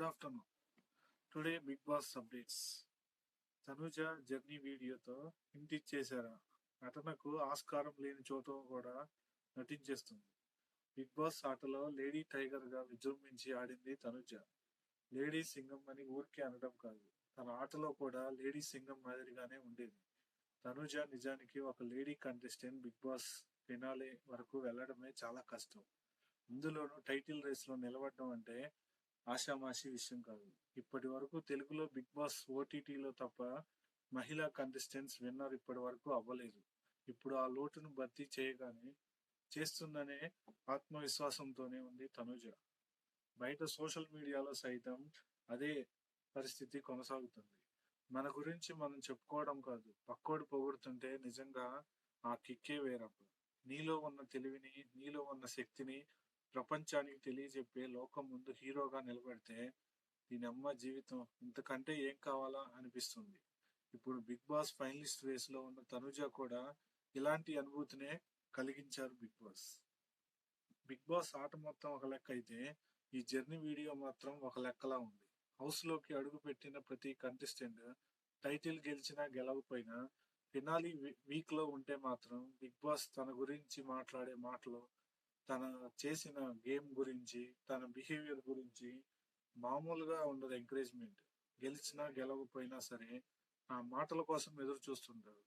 Good afternoon today Bigg Boss updates. Tanuja journey వీడియోతో ఇంటిచ్చేశారా నటనకు ఆస్కారం లేని చోట కూడా నటించేస్తుంది. బిగ్ బాస్ ఆటలో లేడీ టైగర్గా విజృంభించి ఆడింది తనుజ. లేడీ సింగం అని ఊరికే అనడం కాదు. తన ఆటలో కూడా లేడీ సింగం మాదిరిగానే ఉండేది. తనుజ నిజానికి ఒక lady contestant Bigg Boss finale వరకు వెళ్ళడమే చాలా కష్టం. ఇందులోనూ టైటిల్ రేస్లో నిలబడడం అంటే ఆషామాషి విషయం కాదు. ఇప్పటి వరకు తెలుగులో బిగ్ బాస్ ఓటీటీలో తప్ప మహిళా కంటెస్టెంట్స్ విన్నర్ ఇప్పటి వరకు అవ్వలేదు. ఇప్పుడు ఆ లోటును భర్తీ చేయగానే చేస్తుందనే ఆత్మవిశ్వాసంతోనే ఉంది తనుజ. బయట సోషల్ మీడియాలో సైతం అదే పరిస్థితి కొనసాగుతుంది. మన గురించి మనం చెప్పుకోవడం కాదు. పక్కోడు పొగుడుతుంటే నిజంగా ఆ కిక్కే వేరప్పుడు నీలో ఉన్న తెలివిని నీలో ఉన్న శక్తిని ప్రపంచానికి తెలియజెప్పే లోకం ముందు హీరోగా నిలబడితే దీని అమ్మ జీవితం ఇంతకంటే ఏం కావాలా అనిపిస్తుంది? ఇప్పుడు బిగ్ బాస్ ఫైనలిస్ట్ రేస్లో ఉన్న తనుజ కూడా ఇలాంటి అనుభూతినే కలిగించారు బిగ్ బాస్. బిగ్ బాస్ ఆట మొత్తం ఒక లెక్క అయితే ఈ జర్నీ వీడియో మాత్రం ఒక లెక్కలా ఉంది. హౌస్లోకి అడుగుపెట్టిన అడుగు పెట్టిన ప్రతి కంటెస్టెంట్ టైటిల్ గెలిచినా గెలవకపోయినా ఫినాలి వీక్లో ఉంటే మాత్రం బిగ్ బాస్ తన గురించి మాట్లాడే మాటలు తన చేసిన గేమ్ గురించి తన బిహేవియర్ గురించి మామూలుగా ఉండదు ఎంకరేజ్మెంట్. గెలిచినా గెలవకపోయినా సరే ఆ మాటల కోసం ఎదురు చూస్తుంటారు.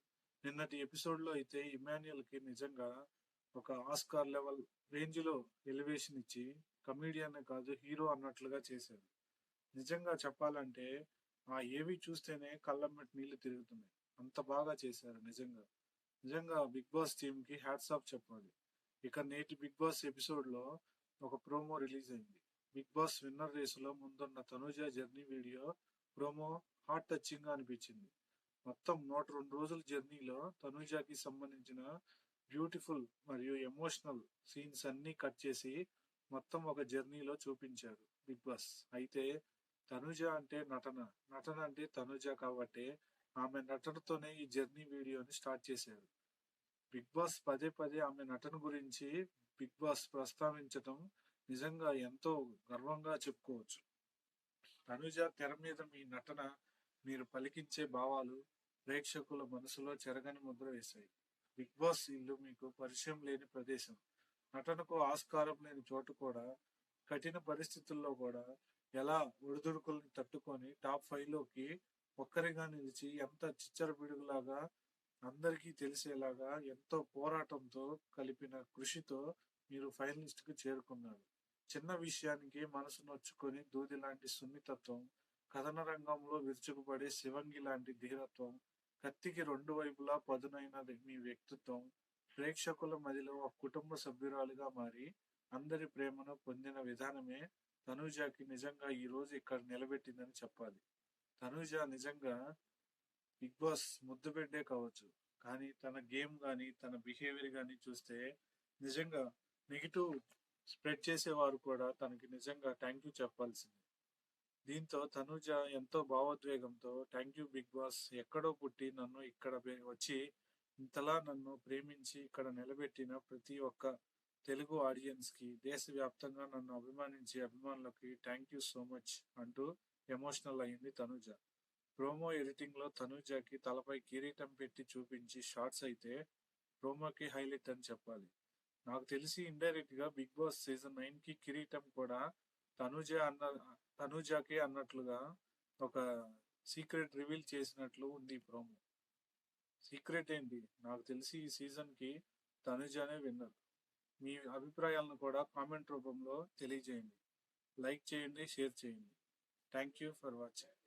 నిన్నటి ఎపిసోడ్లో అయితే ఇమాన్యుయల్కి నిజంగా ఒక ఆస్కార్ లెవెల్ రేంజ్లో ఎలివేషన్ ఇచ్చి కమీడియన్ కాదు హీరో అన్నట్లుగా చేశారు. నిజంగా చెప్పాలంటే ఆ ఏవి చూస్తేనే కళ్ళమ్మటి నీళ్ళు తిరుగుతున్నాయి. అంత బాగా చేశారు నిజంగా. నిజంగా బిగ్ బాస్ టీంకి హ్యాట్స్ ఆఫ్ చెప్పాలి. ఇక నేటి బిగ్ బాస్ ఎపిసోడ్లో ఒక ప్రోమో రిలీజ్ అయింది. బిగ్ బాస్ విన్నర్ రేసులో ముందున్న Tanuja journey video promo heart టచింగ్గా అనిపించింది. మొత్తం నూట రెండు రోజుల జర్నీలో తనుజాకి సంబంధించిన బ్యూటిఫుల్ మరియు ఎమోషనల్ సీన్స్ అన్ని కట్ చేసి మొత్తం ఒక జర్నీలో చూపించారు బిగ్ బాస్. అయితే తనుజ అంటే నటన నటన అంటే తనుజ కాబట్టి ఆమె నటనతోనే ఈ జర్నీ వీడియోని స్టార్ట్ చేశారు. బిగ్ బాస్ పదే పదే ఆమె నటన గురించి బిగ్ బాస్ ప్రస్తావించడం నిజంగా ఎంతో గర్వంగా చెప్పుకోవచ్చు. తనుజ తెర మీద మీ నటన మీరు పలికించే భావాలు ప్రేక్షకుల మనసులో చెరగని ముద్ర వేశాయి. బిగ్ బాస్ ఇల్లు మీకు పరిచయం లేని ప్రదేశం. నటనకు ఆస్కారం లేని చోటు కూడా కఠిన పరిస్థితుల్లో కూడా ఎలా ఒడిదుడుకుల్ని తట్టుకొని టాప్ ఫైవ్లోకి ఒక్కరిగా నిలిచి ఎంత చిచ్చరపిడుగులాగా అందరికీ తెలిసేలాగా ఎంతో పోరాటంతో కలిపిన కృషితో మీరు ఫైనలిస్ట్కు చేరుకున్నారు. చిన్న విషయానికి మనసు నొచ్చుకొని దూది లాంటి సున్నితత్వం కథన రంగంలో విరుచుకుపడే శివంగి లాంటి ధీరత్వం కత్తికి రెండు వైపులా పదునైన మీ వ్యక్తిత్వం ప్రేక్షకుల మదిలో ఒక కుటుంబ సభ్యురాలుగా మారి అందరి ప్రేమను పొందిన విధానమే తనూజాకి నిజంగా ఈ రోజు ఇక్కడ నిలబెట్టిందని చెప్పాలి. తనూజ నిజంగా బిగ్ బాస్ ముద్దు బిడ్డే కావచ్చు. కానీ తన గేమ్ కానీ తన బిహేవియర్ కానీ చూస్తే నిజంగా నెగిటివ్ స్ప్రెడ్ చేసేవారు కూడా తనకి నిజంగా థ్యాంక్ యూ చెప్పాల్సింది. దీంతో తనుజ ఎంతో భావోద్వేగంతో థ్యాంక్ యూ బిగ్ బాస్ ఎక్కడో పుట్టి నన్ను ఇక్కడ వచ్చి ఇంతలా నన్ను ప్రేమించి ఇక్కడ నిలబెట్టిన ప్రతి ఒక్క తెలుగు ఆడియన్స్కి దేశవ్యాప్తంగా నన్ను అభిమానించే అభిమానులకి థ్యాంక్ యూ సో మచ్ అంటూ ఎమోషనల్ అయింది తనుజ. ప్రోమో ఎడిటింగ్లో తనూజాకి తలపై కిరీటం పెట్టి చూపించి షార్ట్స్ అయితే ప్రోమోకి హైలైట్ అని చెప్పాలి. నాకు తెలిసి ఇండైరెక్ట్గా బిగ్ బాస్ సీజన్ నైన్కి కిరీటం కూడా తనూజ అన్న తనూజాకి అన్నట్లుగా ఒక సీక్రెట్ రివీల్ చేసినట్లు ఉంది ప్రోమో. సీక్రెట్ ఏంటి? నాకు తెలిసి ఈ సీజన్కి తనుజానే విన్నర్. మీ అభిప్రాయాలను కూడా కామెంట్ రూపంలో తెలియజేయండి. లైక్ చేయండి షేర్ చేయండి. Thank you for watching.